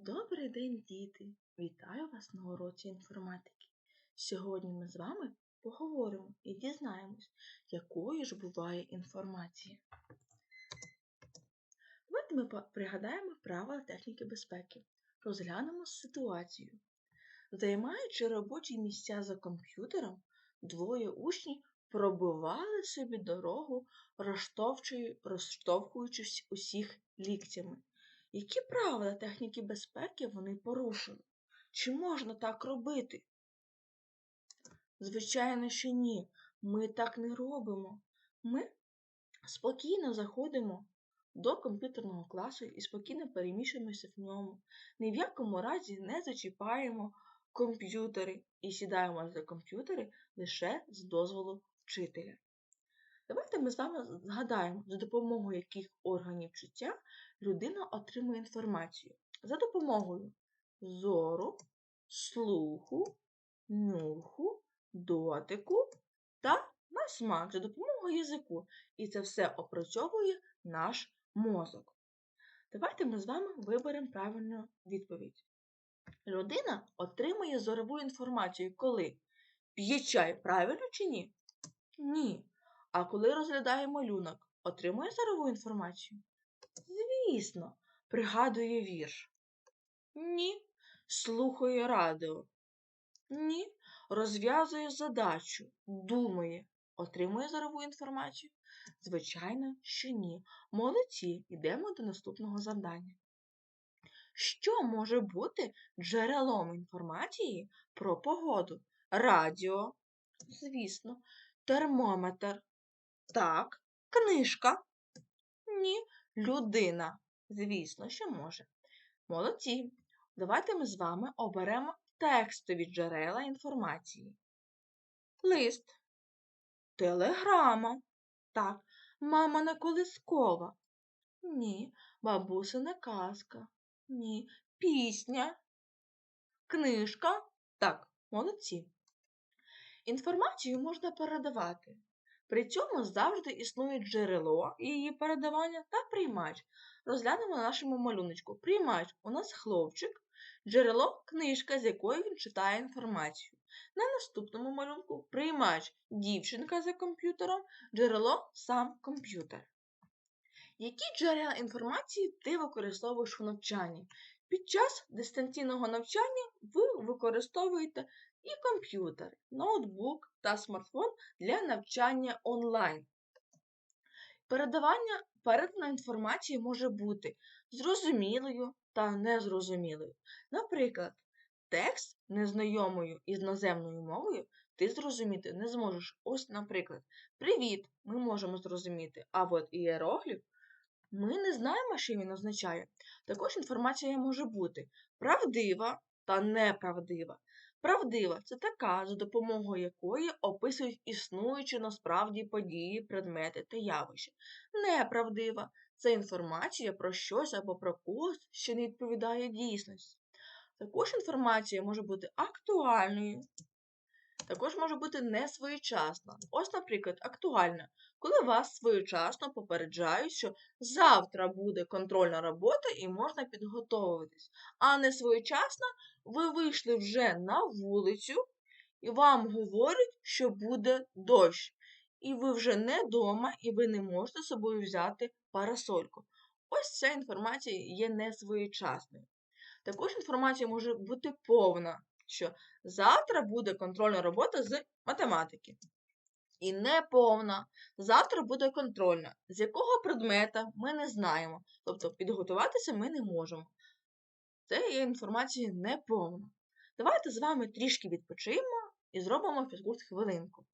Добрий день, діти! Вітаю вас на уроці інформатики. Сьогодні ми з вами поговоримо і дізнаємось, якою ж буває інформація. Давайте ми пригадаємо правила техніки безпеки. Розглянемо ситуацію. Займаючи робочі місця за комп'ютером, двоє учнів пробивали собі дорогу, розштовхуючись усіх ліктями. Які правила техніки безпеки вони порушили? Чи можна так робити? Звичайно, що ні. Ми так не робимо. Ми спокійно заходимо до комп'ютерного класу і спокійно переміщуємося в ньому. Ні в якому разі не зачіпаємо комп'ютери і сідаємо за комп'ютери лише з дозволу вчителя. Давайте ми з вами згадаємо, за допомогою яких органів чуття людина отримує інформацію. За допомогою зору, слуху, нюху, дотику та на смак за допомогою язику. І це все опрацьовує наш мозок. Давайте ми з вами виберемо правильну відповідь. Людина отримує зорову інформацію, коли п'є чай, правильно чи ні? Ні. А коли розглядає малюнок, отримує зорову інформацію? Звісно, пригадує вірш. Ні. Слухає радіо. Ні. Розв'язує задачу, думає, отримує зорову інформацію? Звичайно, що ні. Молодці, йдемо до наступного завдання. Що може бути джерелом інформації про погоду? Радіо, звісно, термометр. Так, книжка. Ні, людина. Звісно, що може. Молодці. Давайте ми з вами оберемо текстові джерела інформації. Лист. Телеграма. Так, мамина колискова. Ні, бабусина казка. Ні, пісня. Книжка. Так, молодці. Інформацію можна передавати. При цьому завжди існує джерело її передавання та приймач. Розглянемо на нашому малюночку. Приймач у нас хлопчик, джерело книжка, з якої він читає інформацію. На наступному малюнку приймач дівчинка за комп'ютером, джерело сам комп'ютер. Які джерела інформації ти використовуєш у навчанні? Під час дистанційного навчання ви використовуєте і комп'ютер, ноутбук та смартфон для навчання онлайн. Передавання передана інформації може бути зрозумілою та незрозумілою. Наприклад, текст незнайомою іноземною мовою ти зрозуміти не зможеш. Ось, наприклад, Привіт! Ми можемо зрозуміти, а от ієрогліф ми не знаємо, що він означає. Також інформація може бути правдива та неправдива. Правдива це така, за допомогою якої описують існуючі насправді події, предмети та явища. Неправдива це інформація про щось або про когось, що не відповідає дійсності. Також інформація може бути актуальною, також може бути несвоєчасна. Ось, наприклад, актуальна, коли вас своєчасно попереджають, що завтра буде контрольна робота і можна підготовитись. А не своєчасно ви вийшли вже на вулицю і вам говорять, що буде дощ. І ви вже не вдома, і ви не можете з собою взяти парасольку. Ось ця інформація є несвоєчасною. Також інформація може бути повна, що завтра буде контрольна робота з математики. І неповна. Завтра буде контрольна. З якого предмета ми не знаємо. Тобто підготуватися ми не можемо. Це є інформація неповна. Давайте з вами трішки відпочиємо і зробимо фізкурт хвилинку.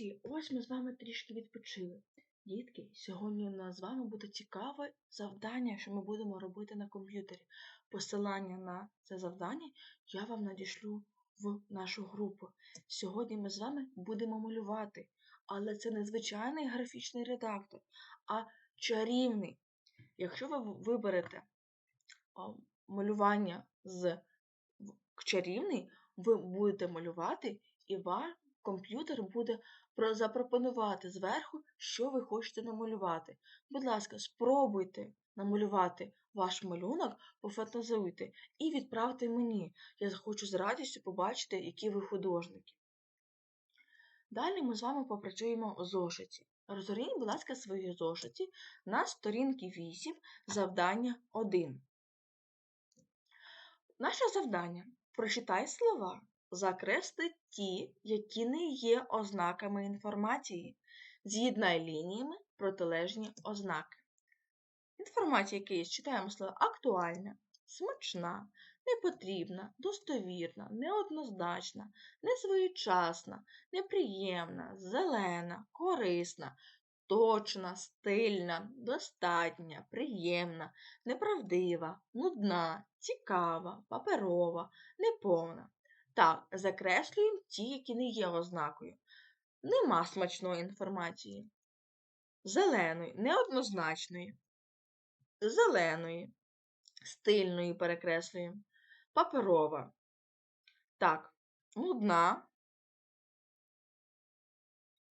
І ось ми з вами трішки відпочили. Дітки, сьогодні у нас з вами буде цікаве завдання, що ми будемо робити на комп'ютері. Посилання на це завдання я вам надішлю в нашу групу. Сьогодні ми з вами будемо малювати, але це не звичайний графічний редактор, а чарівний. Якщо ви виберете малювання з чарівний, ви будете малювати, і ваш комп'ютер буде запропонувати зверху, що ви хочете намалювати. Будь ласка, спробуйте намалювати ваш малюнок, пофантазуйте і відправте мені. Я хочу з радістю побачити, які ви художники. Далі ми з вами попрацюємо у зошиті. Розгорніть, будь ласка, свої зошиті на сторінки 8, завдання 1. Наше завдання прочитай слова, закресли ті, які не є ознаками інформації. З'єднай лініями протилежні ознаки. Інформація, яка є, читаємо слова актуальна, смачна, непотрібна, достовірна, неоднозначна, несвоєчасна, неприємна, зелена, корисна, точна, стильна, достатня, приємна, неправдива, нудна, цікава, паперова, неповна. Так, закреслюємо ті, які не є ознакою. Нема смачної інформації. Зеленої, неоднозначної, зеленої, стильної перекреслюємо, паперова. Так, нудна,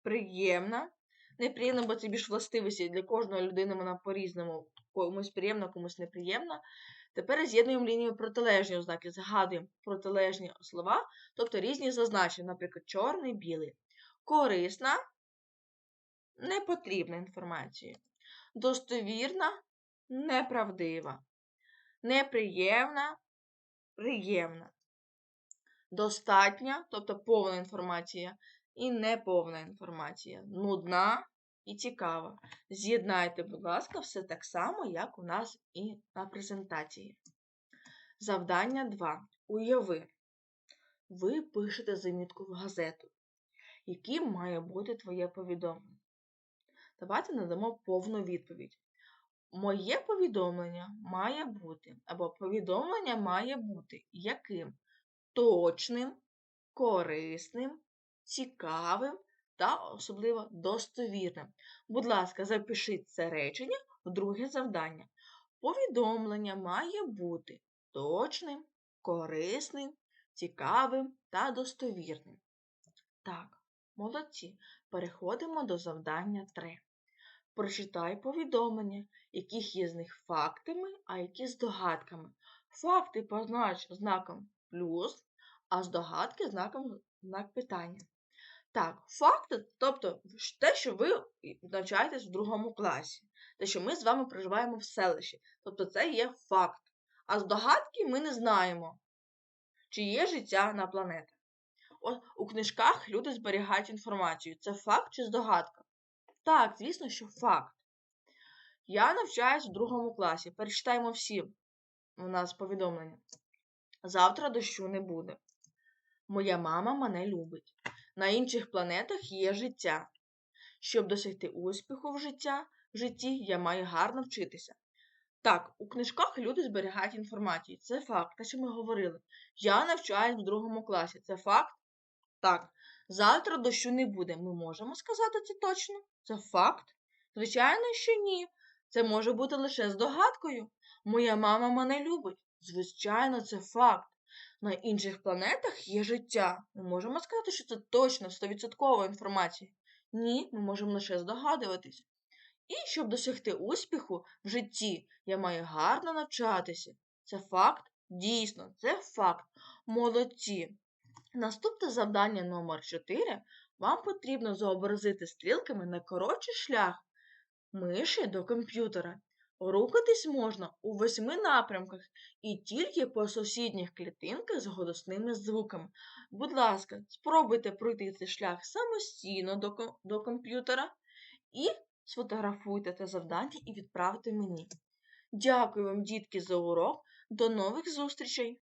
приємна, неприємна, бо це більш властивості для кожної людини вона по-різному, комусь приємна, комусь неприємна. Тепер з'єднуємо лінію протилежні ознаки, згадуємо протилежні слова, тобто різні зазначення, наприклад, чорний, білий. Корисна, непотрібна інформація. Достовірна, неправдива. Неприємна, приємна. Достатня, тобто повна інформація, і неповна інформація. Нудна і цікава. З'єднайте, будь ласка, все так само, як у нас і на презентації. Завдання 2. Уяви. Ви пишете замітку в газету. Яким має бути твоє повідомлення? Давайте надамо повну відповідь. Моє повідомлення має бути, або повідомлення має бути яким? Точним, корисним, цікавим та особливо достовірним. Будь ласка, запишіть це речення в друге завдання. Повідомлення має бути точним, корисним, цікавим та достовірним. Так, молодці. Переходимо до завдання 3. Прочитай повідомлення, яких є з них фактами, а які здогадками. Факти познач знаком плюс, а здогадки знаком знак питання. Так, факти, тобто те, що ви навчаєтесь в другому класі, те, що ми з вами проживаємо в селищі. Тобто це є факт. А здогадки ми не знаємо, чи є життя на планетах. У книжках люди зберігають інформацію. Це факт чи здогадка? Так, звісно, що факт. Я навчаюсь в другому класі. Перечитаємо всі у нас повідомлення. Завтра дощу не буде. Моя мама мене любить. На інших планетах є життя. Щоб досягти успіху в життя, в житті, я маю гарно вчитися. Так, у книжках люди зберігають інформацію. Це факт, те, що ми говорили. Я навчаюсь в другому класі. Це факт? Так. Завтра дощу не буде. Ми можемо сказати це точно? Це факт? Звичайно, що ні. Це може бути лише здогадкою. Моя мама мене любить. Звичайно, це факт. На інших планетах є життя. Ми можемо сказати, що це точно 100% інформація. Ні, ми можемо лише здогадуватись. І щоб досягти успіху в житті, я маю гарно навчатися. Це факт? Дійсно, це факт. Молодці. Наступне завдання номер 4 вам потрібно зобразити стрілками найкоротший шлях миші до комп'ютера. Рухатись можна у восьми напрямках і тільки по сусідніх клітинках з голосними звуками. Будь ласка, спробуйте пройти цей шлях самостійно до, до комп'ютера і сфотографуйте це завдання і відправте мені. Дякую вам, дітки, за урок. До нових зустрічей!